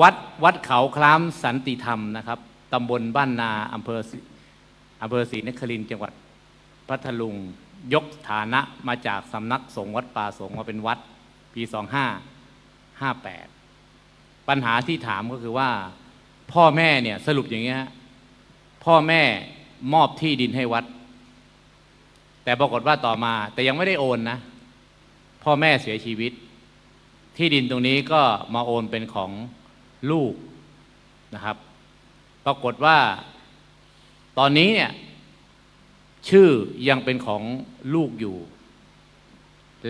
วัดวัดเขาคล้ามสันติธรรมนะครับตำบลบ้านนาอำเภอศรีอำเภอศรีนครินทร์จังหวัดพัทลุงยกฐานะมาจากสำนักสงฆ์วัดป่าสงฆ์มาเป็นวัดปี 2558 ปัญหาที่ถามก็คือว่า พ่อแม่เนี่ยสรุปอย่างเงี้ยพ่อแม่มอบที่ดินให้วัด แต่ปรากฏว่าต่อมา แต่ยังไม่ได้โอนนะ พ่อแม่เสียชีวิต ที่ดินตรงนี้ก็มาโอนเป็นของลูกนะครับ ปรากฏว่าตอนนี้เนี่ยชื่อยังเป็นของลูกอยู่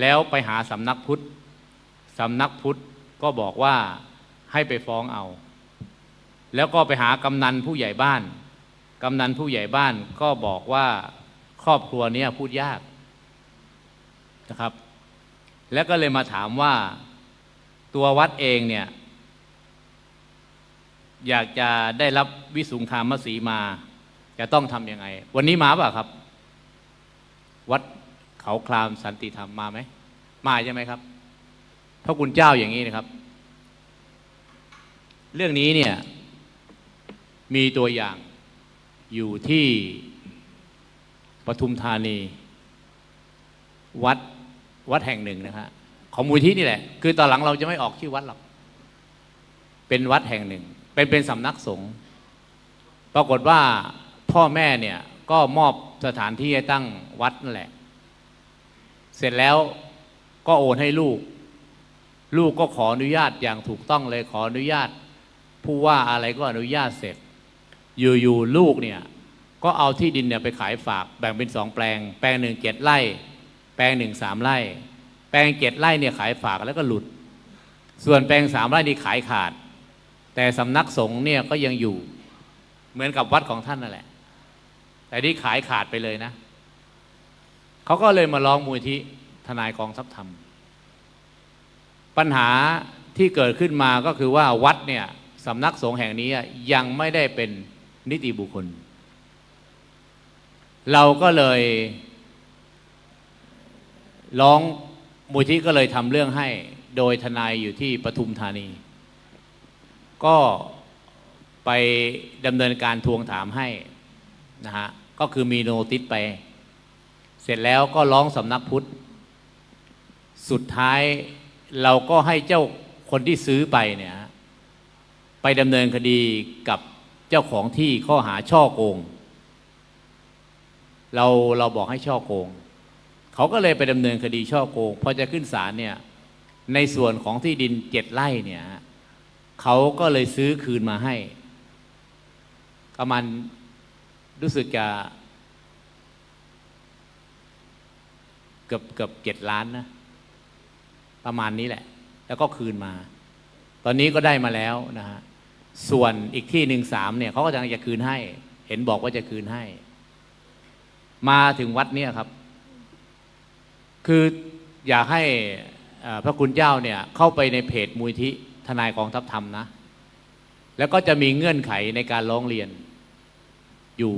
แล้วไปหาสำนักพุทธสำนักพุทธก็บอกว่าให้ไปฟ้องเอา แล้วก็ไปหากำนันผู้ใหญ่บ้าน กำนันผู้ใหญ่บ้านก็บอกว่าครอบครัวนี้พูดยากนะครับ แล้วก็เลยมาถามว่า ตัววัดเองเนี่ย อยากจะได้รับวิสุงคามสีมา จะต้องทำยังไง วันนี้มาป่ะครับ วัดเขาคลามสันติธรรมมาไหม มาใช่ไหมครับพระคุณเจ้าอย่างนี้นะครับ เรื่องนี้เนี่ย มีตัวอย่างอยู่ที่ปทุมธานี วัดวัดแห่งหนึ่งนะฮะ ของมูลที่นี่แหละ คือตอนหลังเราจะไม่ออกชื่อวัดหรอก เป็นวัดแห่งหนึ่ง เป็นเป็นสำนักสงฆ์ ปรากฏว่าพ่อแม่เนี่ยก็มอบสถานที่ให้ตั้งวัดนั่นแหละ เสร็จแล้วก็โอนให้ลูก ลูกก็ขออนุญาตอย่างถูกต้องเลยขออนุญาต ผู้ว่าอะไรก็อนุญาตเสร็จ อยู่ๆลูกเนี่ยก็เอาที่ดินเนี่ยไปขายฝากแบ่งเป็นสองแปลง แปลงหนึ่งเจ็ดไร่ แปลงหนึ่งสามไร่ ลงเจ็ดไร่เนี่ยขายฝากแล้วก็หลุด ส่วนแปลงสามไร่นี่ขายขาด แต่สำนักสงฆ์เนี่ยก็ยังอยู่ เหมือนกับวัดของท่านนั่นแหละ แต่นี่ขายขาดไปเลยนะเขาก็เลยมาร้องมูลที่ทนายกองทรัพย์ธรรม ปัญหาที่เกิดขึ้นมาก็คือว่าวัดเนี่ยสำนักสงฆ์แห่งนี้ยังไม่ได้เป็นนิติบุคคล เราก็เลยร้อง มูลที่ก็เลยทำเรื่องให้โดยทนายอยู่ที่ปทุมธานี ก็ไปดำเนินการทวงถามให้นะฮะก็คือมีโนติสไป เสร็จแล้วก็ร้องสำนักพุทธ สุดท้ายเราก็ให้เจ้าคนที่ซื้อไปเนี่ยไปดำเนินคดีกับเจ้าของที่ข้อหาช่อโกง เราเราบอกให้ช่อโกง เขาก็เลยไปดำเนินคดีช่อโกงพอจะขึ้นศาลเนี่ยในส่วนของที่ดินเจ็ดไร่เนี่ยเขาก็เลยซื้อคืนมาให้ประมาณรู้สึกจะเกือบเกือบเจ็ดล้านนะ ประมาณนี้แหละ แล้วก็คืนมา ตอนนี้ก็ได้มาแล้วนะฮะส่วนอีกที่หนึ่งสามเนี่ยเขาก็จะจะคืนให้ เห็นบอกว่าจะคืนให้ มาถึงวัดเนี่ยครับ คืออยากให้พระคุณเจ้าเนี่ยเข้าไปในเพจมูลที่ทนายกองทัพธรรมนะ แล้วก็จะมีเงื่อนไขในการร้องเรียนอยู่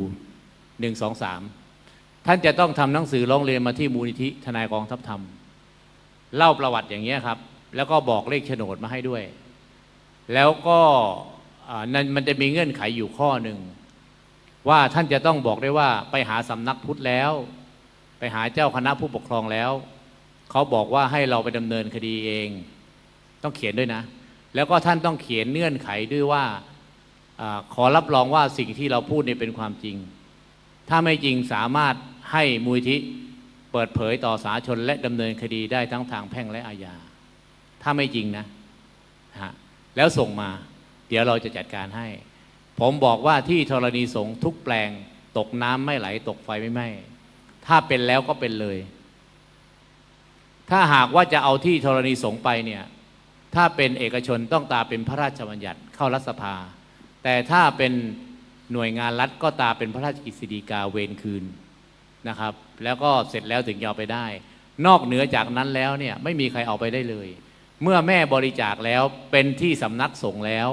หนึ่งสองสามท่านจะต้องทำหนังสือร้องเรียนมาที่มูลนิธิทนายกองทัพธรรม เล่าประวัติอย่างเงี้ครับ แล้วก็บอกเลขโฉนดมาให้ด้วย แล้วก็นั่นมันจะมีเงื่อนไขอยู่ข้อหนึ่งว่าท่านจะต้องบอกได้ว่าไปหาสำนักพุทธแล้ว ไปหาเจ้าคณะผู้ปกครองแล้วเขาบอกว่าให้เราไปดำเนินคดีเอง ต้องเขียนด้วยนะ แล้วก็ท่านต้องเขียนเงื่อนไขด้วยว่าอขอรับรองว่าสิ่งที่เราพูดเนี่ยเป็นความจริง ถ้าไม่จริงสามารถให้มูลที่เปิดเผยต่อสาชนและดำเนินคดีได้ทั้งทางแพ่งและอาญา ถ้าไม่จริงนะฮะแล้วส่งมา เดี๋ยวเราจะจัดการให้ ผมบอกว่าที่ธรณีสงทุกแปลง ตกน้ำไม่ไหล ตกไฟไม่ไหม้ ถ้าเป็นแล้วก็เป็นเลย ถ้าหากว่าจะเอาที่ธรณีสงไปเนี่ย ถ้าเป็นเอกชนต้องตาเป็นพระราชบัญญัติเข้ารัฐสภา แต่ถ้าเป็นหน่วยงานรัฐก็ตาเป็นพระราชกฤษฎีกาเวรคืนนะครับ แล้วก็เสร็จแล้วถึงจะเอาไปได้ นอกเหนือจากนั้นแล้วเนี่ยไม่มีใครเอาไปได้เลย เมื่อแม่บริจาคแล้วเป็นที่สำนักสงฆ์แล้ว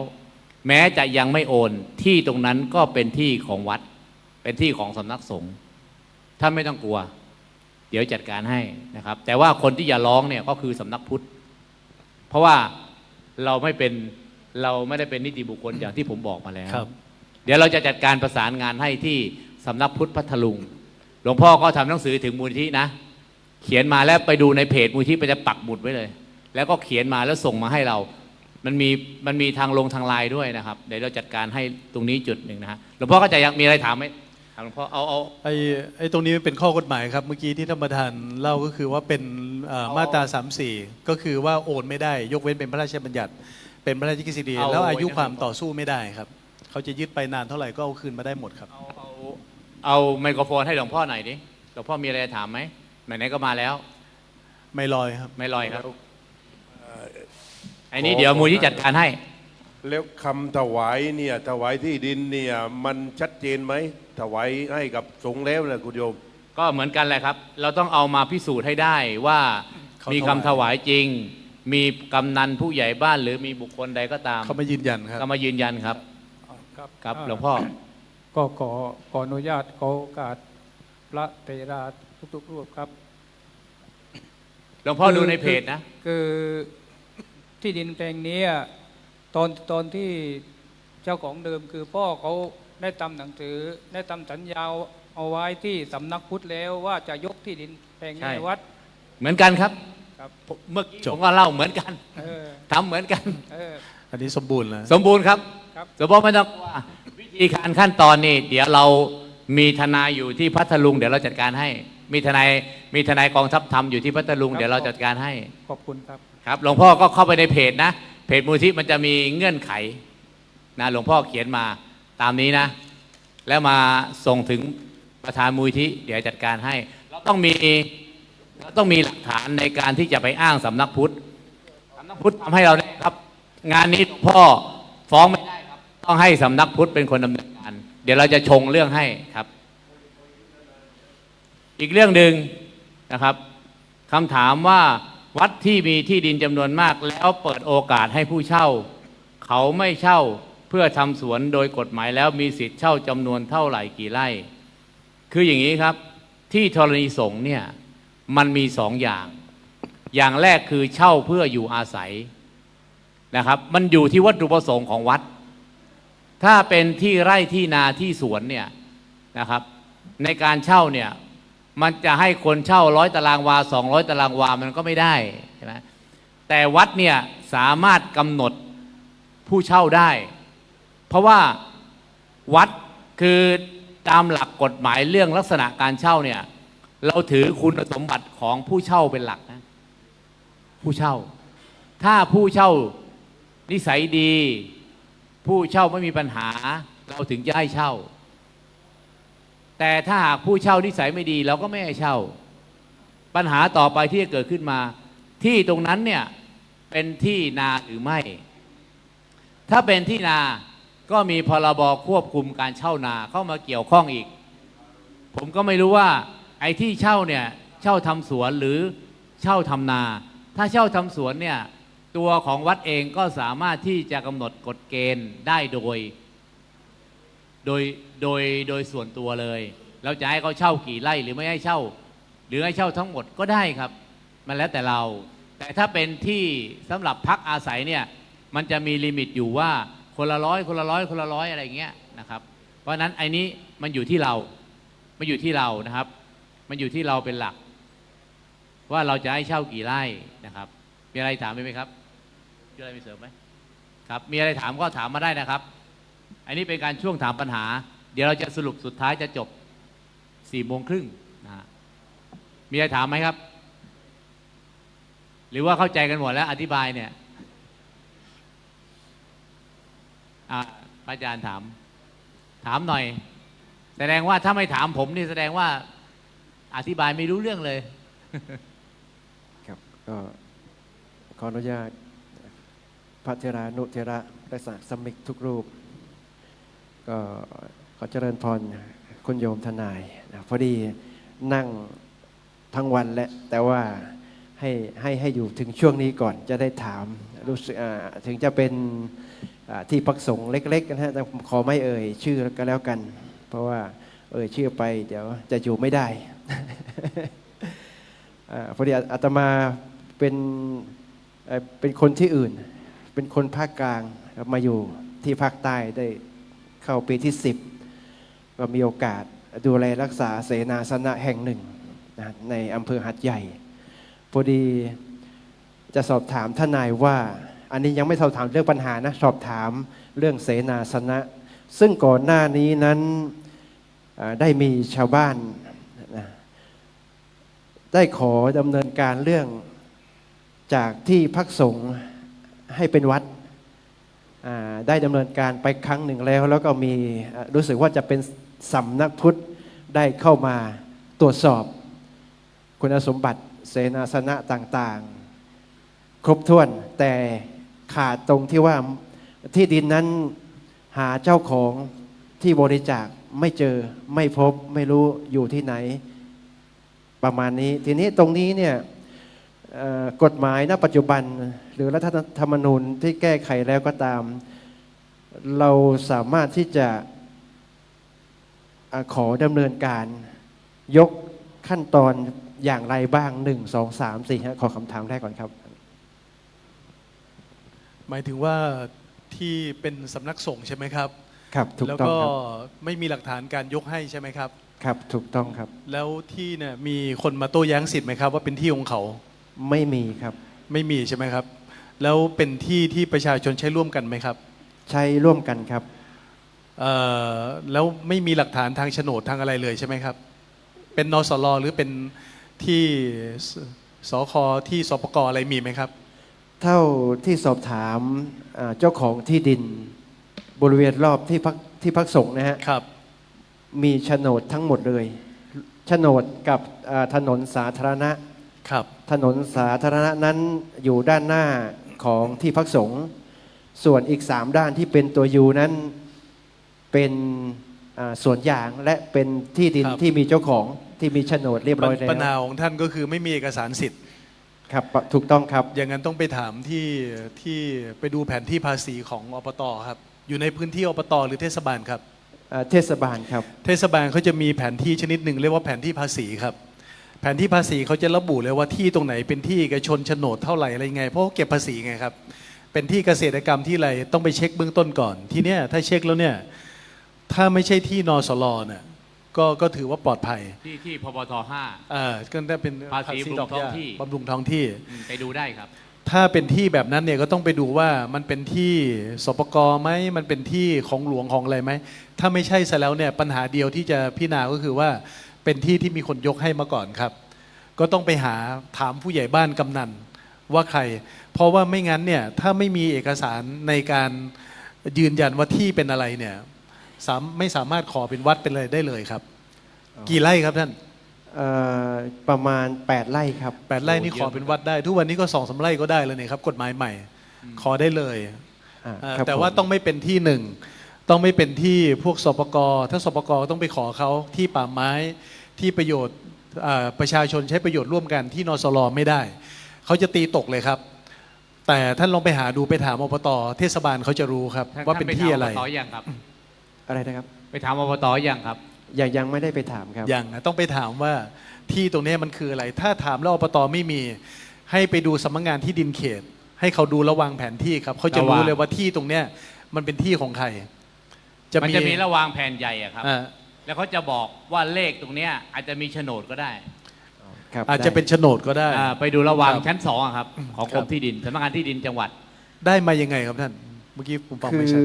แม้จะยังไม่โอนที่ตรงนั้นก็เป็นที่ของวัด เป็นที่ของสำนักสงฆ์ ท่านไม่ต้องกลัว เดี๋ยวจัดการให้นะครับ แต่ว่าคนที่อย่าร้องเนี่ยก็คือสำนักพุทธ เพราะว่าเราไม่เป็นเราไม่ได้เป็นนิติบุคคลอย่างที่ผมบอกมาแล้วครับ เดี๋ยวเราจะจัดการประสานงานให้ที่สำนักพุทธพัทลุง หลวงพ่อก็ทำหนังสือถึงมูลที่นะ เขียนมาแล้วไปดูในเพจมูลที่ไปจะปักหมุดไว้เลย แล้วก็เขียนมาแล้วส่งมาให้เรา มันมีมันมีทางลงทางไลน์ด้วยนะครับ เดี๋ยวเราจัดการให้ตรงนี้จุดหนึ่งนะฮะหลวงพ่อก็จะยังมีอะไรถามไหม ถามหลวงพ่อเอาเอา ไอ้ไอ้ตรงนี้มันเป็นข้อกฎหมายครับ เมื่อกี้ที่ท่านประธานเล่าก็คือว่าเป็นเอ่อเอามาตรา3 4 ก็คือว่าโอนไม่ได้ ยกเว้นเป็นพระราชบัญญัติ เป็นพระราชกฤษฎีเอา แล้วอายุไว้นะความต่อสู้ไม่ได้ครับ เขาจะยึดไปนานเท่าไหร่ก็เอาคืนมาได้หมดครับ เอาเอาเอาไมโครโฟนให้หลวงพ่อหน่อยดิหลวงพ่อมีอะไรจะถามไหมไหนๆก็มาแล้ว ไม่ลอยครับ ไม่ลอยครับไอ้นี้เดี๋ยวมูลที่จัดการให้ แล้วคำถวายเนี่ยถวายที่ดินเนี่ยมันชัดเจนไหมถวายให้กับสงฆ์แล้วนะคุณโยม ก็เหมือนกันแหละครับ เราต้องเอามาพิสูจน์ให้ได้ว่าเขามีถคำวายถวายจริง มีกำนันผู้ใหญ่บ้านหรือมีบุคคลใดก็ตามเขามายืนยันครับ ก็มายืนยันครับครับครับาหลวงพ่อ ก็ขอขออนุญาตขอโอกาสพระเตราทุกๆรูปครับหลวงพ่อคือดูในเพจนะคือที่ดินแปลงนี้อะ ตอนตอนที่เจ้าของเดิมคือพ่อเขาได้ทำหนังสือ ได้ทำสัญญาเอาไว้ที่สำนักพุทธแล้วว่าจะยกที่ดินแปลงนี้ใช่ ให้วัด เหมือนกันครับครับ ผมเมื่อกี้จบผมก็เล่าเหมือนกันเออทำเหมือนกัน เออ อันนี้สมบูรณ์แล้ว สมบูรณ์ครับครับ สมบูรณ์ไม่ต้องกลัววิธีการขั้นตอนนี่เดี๋ยวเรามีทนายอยู่ที่พัทลุง เดี๋ยวเราจัดการให้ มีทนายมีทนายกองทัพธรรมอยู่ที่พัทลุงครับเดี๋ยวเราจัดการให้ขอบคุณครับ ครับหลวงพ่อก็เข้าไปในเพจนะ เพจมูลที่มันจะมีเงื่อนไขนะหลวงพ่อเขียนมาตามนี้นะ แล้วมาส่งถึงประธานมูลที่เดี๋ยวจัดการให้ เราต้องมีเราต้องมีหลักฐานในการที่จะไปอ้างสำนักพุทธสำนักพุทธทำให้เราได้ครับ งานนี้หลวงพ่อฟ้องไม่ได้ครับ ต้องให้สำนักพุทธเป็นคนดำเนินการ เดี๋ยวเราจะชงเรื่องให้ครับ อีกเรื่องหนึ่งนะครับคำถามว่า วัดที่มีที่ดินจำนวนมาก แล้วเปิดโอกาสให้ผู้เช่า เขาไม่เช่าเพื่อทำสวนโดยกฎหมายแล้วมีสิทธิ์เช่าจำนวนเท่าไหร่กี่ไร่ คืออย่างนี้ครับ ที่ธรณีสงฆ์เนี่ยมันมีสองอย่าง อย่างแรกคือเช่าเพื่ออยู่อาศัยนะครับ มันอยู่ที่วัตถุประสงค์ของวัด ถ้าเป็นที่ไร่ที่นาที่สวนเนี่ยนะครับ ในการเช่าเนี่ย มันจะให้คนเช่าร้อยตารางวาสองร้อยตารางวามันก็ไม่ได้ใช่ไหมแต่วัดเนี่ยสามารถกำหนดผู้เช่าได้ เพราะว่าวัดคือตามหลักกฎหมายเรื่องลักษณะการเช่าเนี่ย เราถือคุณสมบัติของผู้เช่าเป็นหลักนะผู้เช่า ถ้าผู้เช่านิสัยดี ผู้เช่าไม่มีปัญหา เราถึงจะให้เช่า แต่ถ้าหากผู้เช่านิสัยไม่ดีเราก็ไม่ให้เช่า ปัญหาต่อไปที่จะเกิดขึ้นมา ที่ตรงนั้นเนี่ยเป็นที่นาหรือไม่ ถ้าเป็นที่นาก็มีพรบควบคุมการเช่านาเข้ามาเกี่ยวข้องอีก ผมก็ไม่รู้ว่า ไอ้ที่เช่าเนี่ยเช่าทำสวนหรือเช่าทำนา ถ้าเช่าทำสวนเนี่ยตัวของวัดเองก็สามารถที่จะกำหนดกฎเกณฑ์ได้โดย โดยโดยโดยส่วนตัวเลย เราจะให้เขาเช่ากี่ไร่หรือไม่ให้เช่า หรือให้เช่าทั้งหมดก็ได้ครับ มันแล้วแต่เรา แต่ถ้าเป็นที่สำหรับพักอาศัยเนี่ยมันจะมีลิมิตอยู่ว่าคนละร้อยคนละร้อยคนละร้อยอะไรเงี้ยนะครับ เพราะฉะนั้นไอ้นี้มันอยู่ที่เรามันอยู่ที่เรานะครับ มันอยู่ที่เราเป็นหลัก ว่าเราจะให้เช่ากี่ไร่นะครับ มีอะไรถามไหมครับมีอะไรมีเสริมไหมครับ มีอะไรถามก็ถามมาได้นะครับ อันนี้เป็นการช่วงถามปัญหา เดี๋ยวเราจะสรุปสุดท้ายจะจบสี่โมงครึ่งนะฮะมีอะไรถามไหมครับ หรือว่าเข้าใจกันหมดแล้วอธิบายเนี่ยอะพระอาจารย์ถาม ถามหน่อย แสดงว่าถ้าไม่ถามผมนี่แสดงว่าอธิบายไม่รู้เรื่องเลย ครับก็ขออนุญาตพระเทรานุเทระและสาสมิกทุกรูป ก็ขอเจริญพรคุณโยมทนายนะพอดีนั่งทั้งวันและแต่ว่าให้ให้ให้อยู่ถึงช่วงนี้ก่อนจะได้ถามรู้สึกถึงจะเป็นที่พักสงฆ์เล็กๆนะฮะแต่ขอไม่เอ่ยชื่อก็แล้วกัน เพราะว่าเอ่ยชื่อไปเดี๋ยวจะอยู่ไม่ได้อ่าพอดีอาตมาเป็นเป็นคนที่อื่น เป็นคนภาคกลางมาอยู่ที่ภาคใต้ได้ เข้าปีที่ 10 ก็มีโอกาสดูแลรักษาเสนาสนะแห่งหนึ่งนะในอำเภอหัดใหญ่ พอดีจะสอบถามทนายว่า อันนี้ยังไม่สอบถามเรื่องปัญหานะ สอบถามเรื่องเสนาสนะ ซึ่งก่อนหน้านี้นั้นได้มีชาวบ้านนะได้ขอดำเนินการเรื่องจากที่พักสงฆ์ให้เป็นวัด ได้ดำเนินการไปครั้งหนึ่งแล้ว แล้วก็มีรู้สึกว่าจะเป็นสำนักพุทธได้เข้ามาตรวจสอบ คุณสมบัติเสนาสนะต่างๆ ครบถ้วนแต่ขาดตรงที่ว่าที่ดินนั้นหาเจ้าของที่บริจาคไม่เจอไม่พบไม่รู้อยู่ที่ไหน ประมาณนี้ ทีนี้ตรงนี้เนี่ย กฎหมายณปัจจุบัน หรือรัฐธรรมนูญที่แก้ไขแล้วก็ตาม เราสามารถที่จะอ่าขอดำเนินการยกขั้นตอนอย่างไรบ้างหนึ่งสองสามสี่ฮะขอคำถามแรกก่อนครับ หมายถึงว่าที่เป็นสำนักสงฆ์ใช่ไหมครับ ครับถูกแล้วต้องก็ครับไม่มีหลักฐานการยกให้ใช่ไหมครับ ครับถูกต้องครับ แล้วที่เนี่ยมีคนมาโต้แย้งสิทธิ์ไหมครับ ว่าเป็นที่ของเขา ไม่มีครับ ไม่มีใช่ไหมครับ แล้วเป็นที่ที่ประชาชนใช้ร่วมกันไหมครับใช้ร่วมกันครับ เอ่อแล้วไม่มีหลักฐานทางโฉนดทางอะไรเลยใช่ไหมครับ เป็นนสลหรือเป็นที่สสคที่สปกอะไรมีไหมครับ เท่าที่สอบถามอ่าเจ้าของที่ดิน บริเวณรอบที่พักที่พักสงฆ์นะฮะครับ มีโฉนดทั้งหมดเลยโฉนดกับอ่าถนนสาธารณะ ครับถนนสาธารณะนั้นอยู่ด้านหน้าของที่พักสงฆ์ส่วนอีกสามด้านที่เป็นตัวยูนั้นเป็นอ่าสวนยางและเป็นที่ดินครับที่มีเจ้าของที่มีโฉนดเรียบร้อยแล้ปัญหาวคของท่านก็คือไม่มีเอกสารสิทธิ์รับถูกต้องครับ อย่างนั้นต้องไปถามที่ที่ไปดูแผนที่ภาษีของอบตครับ อยู่ในพื้นที่อบตหรือเทศบาลครับอ่าเทศบาลครับ เทศบาลเขาจะมีแผนที่ชนิดหนึ่งเรียกว่าแผนที่ภาษีครับ แผนที่ภาษีเขาจะระบุเลยว่าที่ตรงไหนเป็นที่เอกชนโฉนดเท่าไหร่อะไรไง เพราะเขาเก็บภาษีไงครับ เป็นที่เกษตรกรรมที่อะไรต้องไปเช็คเบื้องต้นก่อน ทีเนี้ยถ้าเช็คแล้วเนี่ยถ้าไม่ใช่ที่นสลเนี่ยก็ก็ถือว่าปลอดภัย ที่ที่พบทห้าอ่าก็ได้เป็นภาษีบำรุงดอกหญ้าท้องที่บำรุงท้องที่อืมไปดูได้ครับ ถ้าเป็นที่แบบนั้นเนี่ยก็ต้องไปดูว่ามันเป็นที่สปกไหมมันเป็นที่ของหลวงของอะไรไหมถ้าไม่ใช่ซะแล้วเนี่ยปัญหาเดียวที่จะพิจารณาก็คือว่า เป็นที่ที่มีคนยกให้มาก่อนครับ ก็ต้องไปหาถามผู้ใหญ่บ้านกำนันว่าใคร เพราะว่าไม่งั้นเนี่ยถ้าไม่มีเอกสารในการยืนยันว่าที่เป็นอะไรเนี่ยสามไม่สามารถขอเป็นวัดเป็นอะไรได้เลยครับ กี่ไร่ครับท่านเอ่อประมาณ 8 ไร่ครับ แปดไร่นี่ขอเป็นวัดได้ ทุกวันนี้ก็สองสามไร่ก็ได้แล้วเนี่ยครับกฎหมายใหม่ ขอได้เลยอ่าอ่าครับแต่ว่าผม ต้องไม่เป็นที่หนึ่ง ต้องไม่เป็นที่พวกสปกถ้าสปกต้องไปขอเขาที่ป่าไม้ที่ประโยชน์อ่าประชาชนใช้ประโยชน์ร่วมกันที่นสลไม่ได้ เขาจะตีตกเลยครับ แต่ท่านลองไปหาดูไปถามอบตเทศบาลเขาจะรู้ครับท่านว่าเป็นท่ที่อะไรปถามอบตยังครับ อะไรนะครับ ไปถามอบตยังครับยังยังไม่ได้ไปถามครับอย่างนะต้องไปถามว่าที่ตรงเนี้ยมันคืออะไร ถ้าถามแล้วอบตไม่มี ให้ไปดูสำนักงานที่ดินเขต ให้เขาดูระวางแผนที่ครับเขาจะรู้ระวางเลยว่าที่ตรงเนี้ยมันเป็นที่ของใคร มันจะมีระวางแผ่นใหญ่อะครับ อ่าแล้วเขาจะบอกว่าเลขตรงเนี้ยอาจจะมีโฉนดก็ได้ครับอาจจะได้ เป็นโฉนดก็ได้ อ่าไปดูระวางครับชั้นสองอะครับของคกรัรบมที่ดินสำนักงานที่ดินจังหวัด ได้มายังไงครับท่าน เมื่อกี้ผมฟังคืไม่อชัด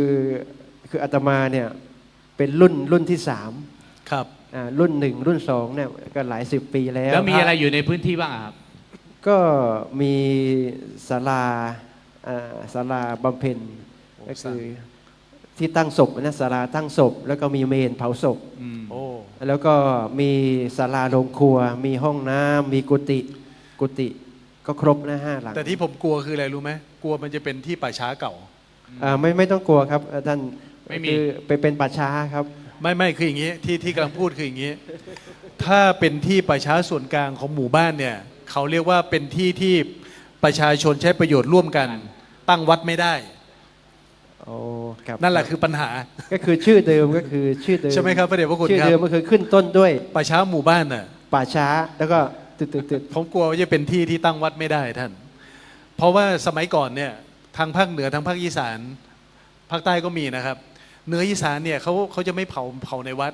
คืออาตมาเนี่ยเป็นรุ่นรุ่นที่สามครับ อ่ารุ่นหนึ่งรุ่นสองเนี่ยก็หลายสิบปีแล้วแล้วมีอะไรอยู่ในพื้นที่บ้างอะครับ ก็มีศาลาอ่าศาลาบำเพ็ญก็คือ ที่ตั้งศพนะศาลาตั้งศพ แล้วก็มีเมนเผาศพ โอ้ แล้วก็มีศาลาโรงครัว มีห้องน้ำมีกุฏิกุฏิก็ครบนะห้าหลังแต่ที่ผมกลัวคืออะไรรู้ไหมกลัวมันจะเป็นที่ป่าช้าเก่า อ่าไม่ไม่ต้องกลัวครับอ่าท่านไม่มี คือไปเป็นป่าช้าครับ ไม่ไม่คืออย่างนี้ที่ที่กำลังพูดคืออย่างนี้ ถ้าเป็นที่ป่าช้าส่วนกลางของหมู่บ้านเนี่ยเขาเรียกว่าเป็นที่ที่ประชาชนใช้ประโยชน์ร่วมกัน ตั้งวัดไม่ได้ โอ้ครับนั่นแหละคือปัญหา ก็คือชื่อเดิมก็คือชื่อเดิมใช่ไหมครับพระเดชพระคุณชื่อครับเดิมก็คือขึ้นต้นด้วยป่าช้าหมู่บ้านน่ะป่าช้าแล้วก็ตึดตึดตึดผมกลัวว่าจะเป็นที่ที่ตั้งวัดไม่ได้ท่าน เพราะว่าสมัยก่อนเนี่ยททางภาคเหนือทางภาคอีสานภาคใต้ก็มีนะครับเหนืออีสานเนี่ยเขาเขาจะไม่เผาเผาในวัด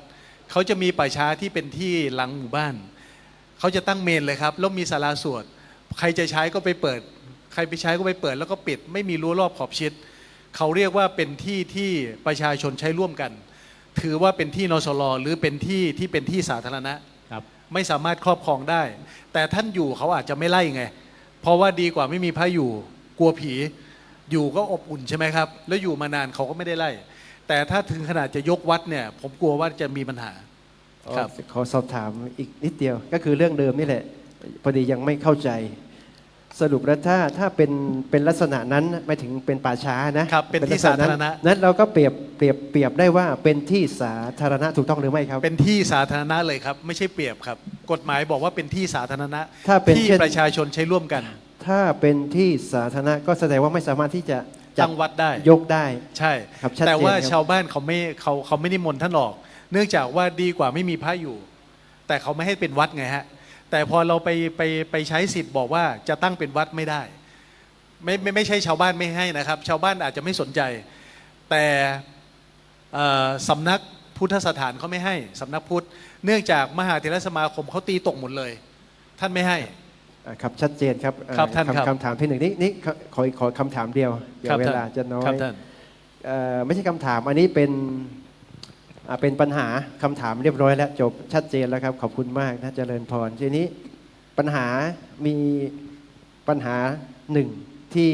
เขาจะมีป่าช้าที่เป็นที่หลังหมู่บ้านเขาจะตั้งเมนเลยครับแล้วมีศาลาสวดใครจะใช้ก็ไปเปิด ใครไปใช้ก็ไปเปิด แล้วก็ปิด ไม่มีรั้วรอบขอบชิด เขาเรียกว่าเป็นที่ที่ประชาชนใช้ร่วมกัน ถือว่าเป็นที่นสลหรือเป็นที่ที่เป็นที่สาธารณะครับ ไม่สามารถครอบครองได้ แต่ท่านอยู่เขาอาจจะไม่ไล่ไง เพราะว่าดีกว่าไม่มีพระอยู่กลัวผีอยู่ก็อบอุ่นใช่ไหมครับ แล้วอยู่มานานเขาก็ไม่ได้ไล่ แต่ถ้าถึงขนาดจะยกวัดเนี่ย ผมกลัวว่าจะมีปัญหา ครับ ขอสอบถามอีกนิดเดียวก็คือเรื่องเดิมนี่แหละพอดียังไม่เข้าใจ สรุปแล้วถ้าถ้าเป็นเป็นลักษณะนั้นไม่ถึงเป็นป่าช้านะครับเป็นที่ลักษณสาธารณะ นั้นเราก็เปรียบเปรียบเปรียบได้ว่าเป็นที่สาธารณะถูกต้องหรือไม่ครับ เป็นที่สาธารณะเลยครับ ไม่ใช่เปรียบครับ กฎหมายบอกว่าเป็นที่สาธารณะถ้าเป็นที่เช่น ประชาชนใช้ร่วมกัน ถ้าเป็นที่สาธารณะก็แสดงว่าไม่สามารถที่จะจัตั้งวัดได้ ยกได้ ใช่ ครับชัดเจนแต่ว่าครับ ชาวบ้านเขาไม่เขาเขาไม่นิมนต์ท่านหรอก เนื่องจากว่าดีกว่าไม่มีพระอยู่ แต่เขาไม่ให้เป็นวัดไงฮะ แต่พอเราไปไปไปใช้สิทธิ์บอกว่าจะตั้งเป็นวัดไม่ได้ ไม่ไม่ไม่ใช่ชาวบ้านไม่ให้นะครับ ชาวบ้านอาจจะไม่สนใจ แต่เอ่อสำนักพุทธสถานเขาไม่ให้สำนักพุทธ เนื่องจากมหาเถรสมาคมเขาตีตกหมดเลย ท่านไม่ให้อ่าครับชัดเจนครับเอ่อครับท่านครับคำถามที่หนึ่งนี่นี่ขอขอขอคำถามเดียวเดี๋ยวเวลาจะน้อครัยบท่านเอ่อไม่ใช่คำถามอันนี้เป็นอ่า เป็นปัญหาคำถามเรียบร้อยแล้วจบชัดเจนแล้วครับ ขอบคุณมากนะเจริญพรทีนี้ปัญหามีปัญหาหนึ่งที่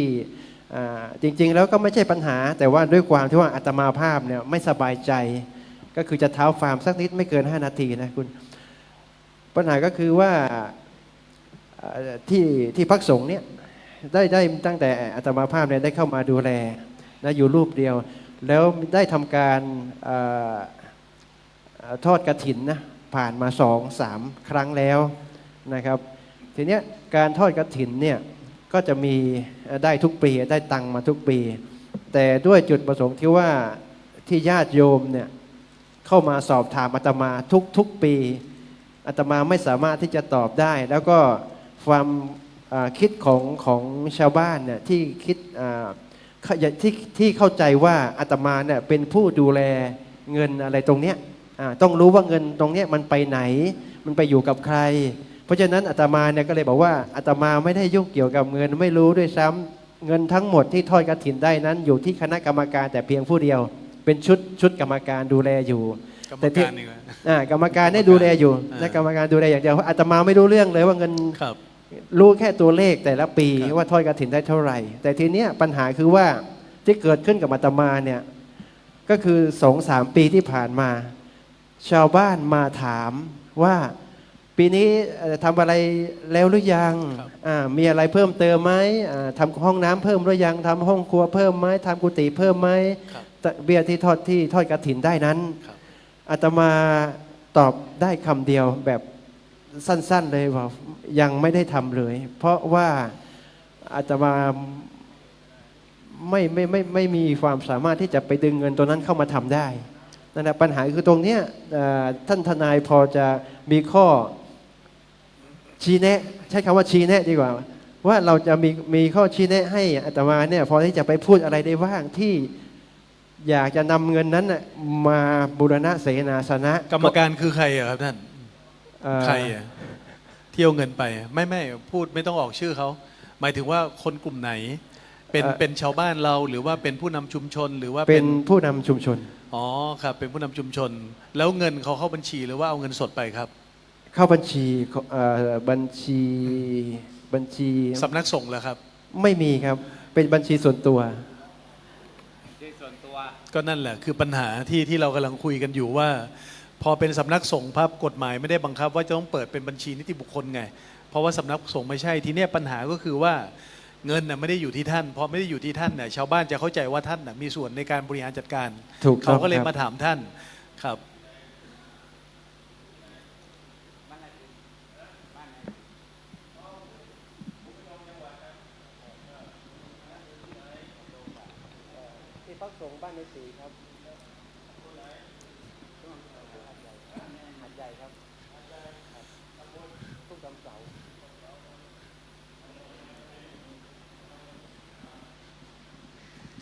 อ่าจริงๆแล้วก็ไม่ใช่ปัญหา แต่ว่าด้วยความที่ว่าอาตมาภาพเนี่ยไม่สบายใจ ก็คือจะเท้าฟาร์มสักนิดไม่เกิน 5 นาทีนะคุณ ปัญหาก็คือว่าที่ที่พักสงฆ์เนี่ยได้ได้ตั้งแต่อาตมาภาพเนี่ยได้เข้ามาดูแลนะอยู่รูปเดียว แล้วได้ทำการอ่อเอ่อ ทอดกระถินนะผ่านมาสองสามครั้งแล้วนะครับ ทีเนี้ยการทอดกระถินเนี่ยก็จะมีได้ทุกปีได้ตังมาทุกปี แต่ด้วยจุดประสงค์ที่ว่าที่ญาติโยมเนี่ยเข้ามาสอบถามอาตมาทุกทุกปีอาตมาไม่สามารถที่จะตอบได้ แล้วก็ความคิดของของชาวบ้านเนี่ยที่คิดที่ที่เข้าใจว่าอาตมาเนี่ยเป็นผู้ดูแลเงินอะไรตรงเนี้ย ต้องรู้ว่าเงินตรงเนี้ยมันไปไหน มันไปอยู่กับใคร เพราะฉะนั้นอาตมาเนี่ยก็เลยบอกว่าอาตมาไม่ได้ยุ่งเกี่ยวกับเงินไม่รู้ด้วยซ้ำเงินทั้งหมดที่ทอดกระถินได้นั้น อยู่ที่คณะกรรมการแต่เพียงผู้เดียว เป็นชุดชุดกรรมการดูแลอยู่กรรมแต่ที่การนี่ว่าอ่ากรรมการได้ดูแลอยู่อ่านะกรรมการดูแลอย่างเดียวเพราะอาตมาไม่รู้เรื่องเลยว่าเงินครับรู้แค่ตัวเลขแต่ละปีครับว่าทอดกระถินได้เท่าไหร่ แต่ทีเนี้ยปัญหาคือว่าที่เกิดขึ้นกับอาตมาเนี่ยก็คือสองสามปีที่ผ่านมา ชาวบ้านมาถามว่าปีนี้เอ่อทำอะไรแล้วหรือยังครับอ่ามีอะไรเพิ่มเติมไหมอ่าทำห้องน้ำเพิ่มหรือยังทำห้องครัวเพิ่มไหมทำกุฏิเพิ่มไหมครับแต่เบี้ยที่ทอดที่ทอดกระถินได้นั้นครับอาตมาตอบได้คำเดียวแบบสั้น ๆเลยว่ายังไม่ได้ทำเลย เพราะว่าอาตมาไม่ไม่ไม่ไม่มีความสามารถที่จะไปดึงเงินตัวนั้นเข้ามาทำได้ นั่นแหละปัญหาคือตรงเนี้ยเอ่อท่านทนายพอจะมีข้อชี้แนะ ใช้คำว่าชี้แนะดีกว่า ว่าเราจะมีมีข้อชี้แนะให้อาตมาเนี่ยพอที่จะไปพูดอะไรได้บ้างที่อยากจะนำเงินนั้นน่ะมาบูรณะเสนาสนะ กรรมการคือใครอะครับท่านเอ่อใครอะเที่ยวเงินไปอะไม่ไม่พูดไม่ต้องออกชื่อเขาหมายถึงว่าคนกลุ่มไหน เป็นเป็นชาวบ้านเราหรือว่าเป็นผู้นำชุมชนหรือว่าเป็นผู้นำชุมชน อ๋อครับเป็นผู้นำชุมชน แล้วเงินเขาเข้าบัญชีหรือว่าเอาเงินสดไปครับ เข้าบัญชีเอ่อบัญชีบัญชีสำนักสงฆ์เหรอครับ ไม่มีครับ เป็นบัญชีส่วนตัว ก็นั่นแหละคือปัญหาที่ที่เรากำลังคุยกันอยู่ว่า พอเป็นสำนักสงฆ์ภาพกฎหมายไม่ได้บังคับ ว่าจะต้องเปิดเป็นบัญชีนิติบุคคลไง เพราะว่าสำนักสงฆ์ไม่ใช่ทีเนี้ยปัญหาก็คือว่า เงินน่ะไม่ได้อยู่ที่ท่านพอไม่ได้อยู่ที่ท่านเนี่ยชาวบ้านจะเข้าใจว่าท่านน่ะมีส่วนในการบริหารจัดการถูกต้องเขาก็เลยครับ มาถามท่านครับ ที่พักสงฆ์บ้านในสีครับหัดใหญ่ครับทุกกำเสา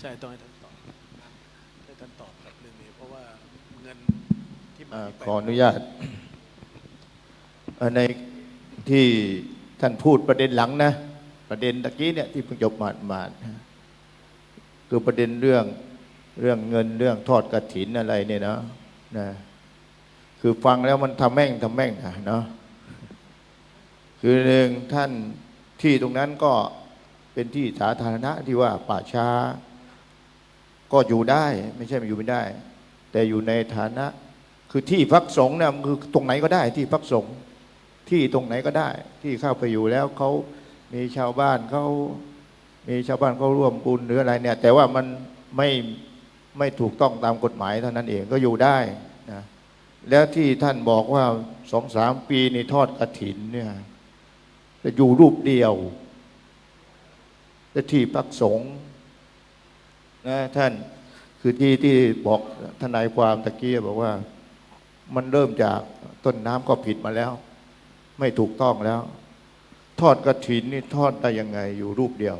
ใช่ ต้องให้ท่านตอบให้ท่านตอบครับเรื่องนี้เพราะว่าเงินที่มาอ่าที่ไปขออนุญาตเอ่อในที่ท่านพูดประเด็นหลังนะ ประเด็นตะกี้เนี่ยที่เพิ่งจบมามานะคือประเด็นเรื่องเรื่องเงินเรื่องทอดกระถินอะไรเนี่ยนะนะคือฟังแล้วมันทำแม่งทำแม่งนะเนาะคือหนึ่งท่านที่ตรงนั้นก็เป็นที่สาธารณะที่ว่าป่าช้า ก็อยู่ได้ไม่ใช่ไม่อยู่ไม่ได้ แต่อยู่ในฐานะ คือที่พักสงฆ์เนี่ยมันคือตรงไหนก็ได้ที่พักสงฆ์ที่ตรงไหนก็ได้ ที่เข้าไปอยู่แล้วเขามีชาวบ้านเขามีชาวบ้านเขาร่วมบุญหรืออะไรเนี่ย แต่ว่ามันไม่ไม่ถูกต้องตามกฎหมายเท่านั้นเองก็อยู่ได้นะแล้วที่ท่านบอกว่าสองสามปีในทอดกระถินเนี่ยจะอยู่รูปเดียวและที่พักสงฆ์ นะท่านคือที่ที่บอกทนายความตะกี้บอกว่า มันเริ่มจากต้นน้ำก็ผิดมาแล้ว ไม่ถูกต้องแล้ว ทอดกระถินนี่ทอดได้ยังไงอยู่รูปเดียว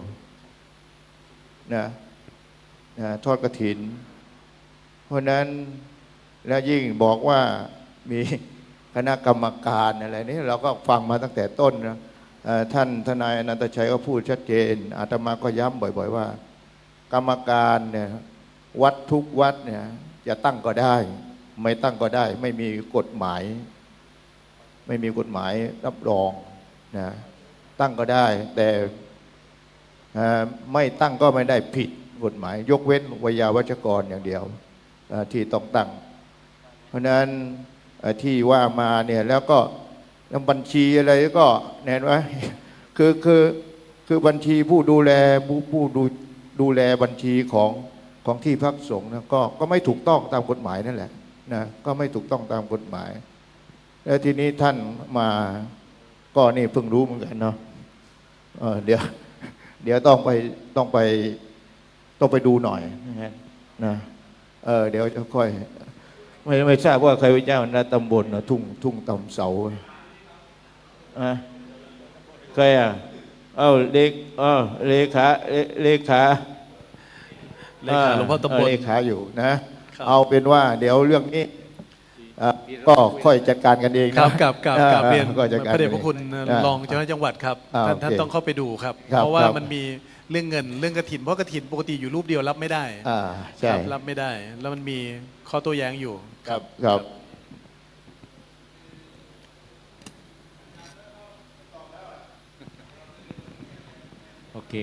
นะนะทอดกระถิน เพราะนั้นและยิ่งบอกว่ามีคณะกรรมการอะไรนี่เราก็ฟังมาตั้งแต่ต้นนะท่านทนายอนันตชัยก็พูดชัดเจนอาตมาก็ย้ำบ่อย ๆ ว่า กรรมการเนี่ยวัดทุกวัดเนี่ยจะตั้งก็ได้ ไม่ตั้งก็ได้ ไม่มีกฎหมาย ไม่มีกฎหมายรับรองนะตั้งก็ได้ แต่ไม่ตั้งก็ไม่ได้ผิดกฎหมาย ยกเว้นวิยาวัชกรอย่างเดียวที่ต้องตั้ง เพราะนั้นที่ว่ามาเนี่ยแล้วก็บัญชีอะไรก็แน่นว่าคือคือคือบัญชีผู้ดูแลผู้ผู้ดู ดูแลบัญชีของของที่พักสงฆ์นะก็ก็ไม่ถูกต้องตามกฎหมายนั่นแหละนะก็ไม่ถูกต้องตามกฎหมาย แล้วทีนี้ท่านมาก็นี่เพิ่งรู้เหมือนกันเนาะเออเดี๋ยว เดี๋ยวต้องไปต้องไปต้องไปดูหน่อยนะนะเออเดี๋ยวจะค่อย ไม่ไม่ทราบว่าใครเป็นเจ้าหน้าตำบลนะทุ่งทุ่งตำเสาอะใครอะ เอ้าเลขเอ้าเลขาเลเลขาเลขาหลวงพ่อตำบลเลขาอยู่นะครับเอาเป็นว่าเดี๋ยวเรื่องนี้อะก็ค่อยจัดการกันเองคนะรับกับกับกับอ่าเรียนก็จัดการพระเดชพระคุณอ่ารองเจ้าหน้าที่จังหวัดครับอ่าท่านท่านโอเคต้องเข้าไปดูครับครับเพราะว่าครับมันมีเรื่องเงินเรื่องกระถินเพราะกระถินปกติอยู่รูปเดียวรับไม่ได้อ่าคใช่รับรับไม่ได้ แล้วมันมีข้อโต้แย้งอยู่ครับครับ เค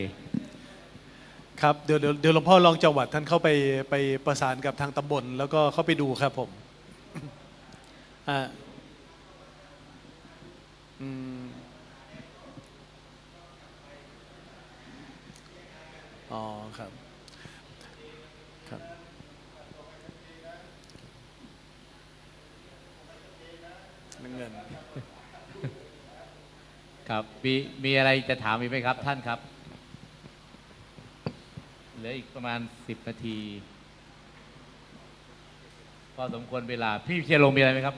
ครับเดี๋ยวเดี๋ยวเดี๋ยวหลวงพ่อรองจังหวัดท่านเข้าไปไปประสานกับทางตำบลแล้วก็เข้าไปดูครับผมอ่าอืมอ๋อครับครับ เงิน ครับมีมีอะไรจะถามอีกไหมครับท่านครับ เหลืออีกประมาณสิบนาที พอสมควรเวลา พี่เชียร์ลงมีอะไรไหมครับ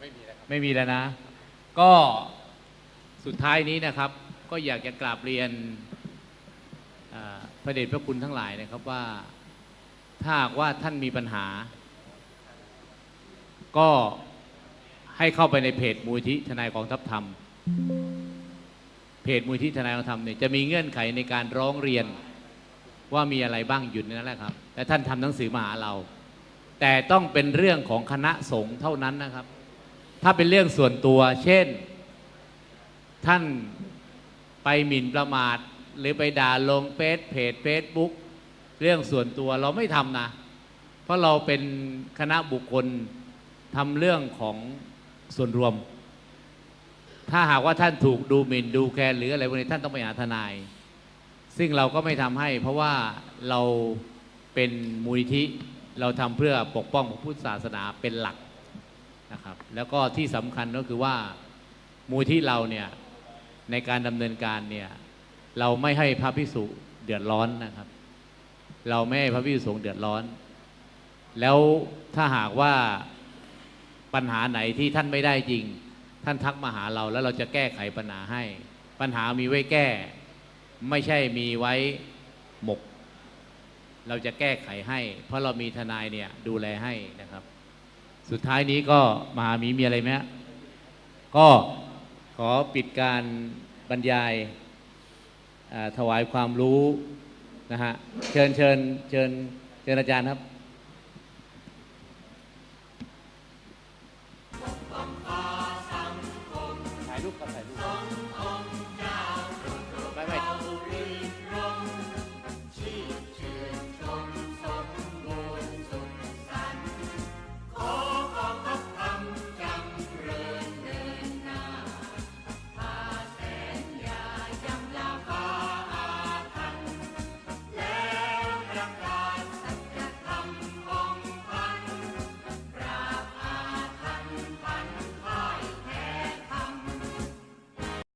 ไม่มีแล้วไม่มีแล้วนะ ก็สุดท้ายนี้นะครับ ก็อยากจะกราบเรียนอ่าพระเดชพระคุณทั้งหลายนะครับว่าถ้าหากว่าท่านมีปัญหา ก็ให้เข้าไปในเพจมูลที่ทนายกองทัพธรรม เพจมูลที่ทนายกองทัพธรรมเนี่ยจะมีเงื่อนไขในการร้องเรียนว่ามีอะไรบ้างอยู่ในนั้นแหละครับแต่ท่านทำหนังสือมาหาเรา แต่ต้องเป็นเรื่องของคณะสงฆ์เท่านั้นนะครับ ถ้าเป็นเรื่องส่วนตัว เช่น ท่านไปหมิ่นประมาท หรือไปด่าลงเฟซเพจเฟซบุ๊กเรื่องส่วนตัวเราไม่ทำนะ เพราะเราเป็นคณะบุคคลทำเรื่องของส่วนรวม ถ้าหากว่าท่านถูกดูหมิ่นดูแคลนหรืออะไรพวกนี้ท่านต้องไปหาทนาย ซึ่งเราก็ไม่ทำให้ เพราะว่าเราเป็นมูลนิธิเราทำเพื่อปกป้องพระพุทธศาสนาเป็นหลักนะครับ แล้วก็ที่สำคัญก็คือว่ามูลที่เราเนี่ยในการดำเนินการเนี่ยเราไม่ให้พระพิสุเดือดร้อนนะครับ เราไม่ให้พระพิสุสงฆ์เดือดร้อน แล้วถ้าหากว่าปัญหาไหนที่ท่านไม่ได้จริง ท่านทักมาหาเราแล้วเราจะแก้ไขปัญหาให้ ปัญหามีไว้แก้ ไม่ใช่มีไว้หมก เราจะแก้ไขให้ เพราะเรามีทนายเนี่ยดูแลให้นะครับ สุดท้ายนี้ก็มหามีมีอะไรไหมก็ขอปิดการบรรยายถวายความรู้นะฮะเชิญเชิญเชิญเชิญอาจารย์ครับ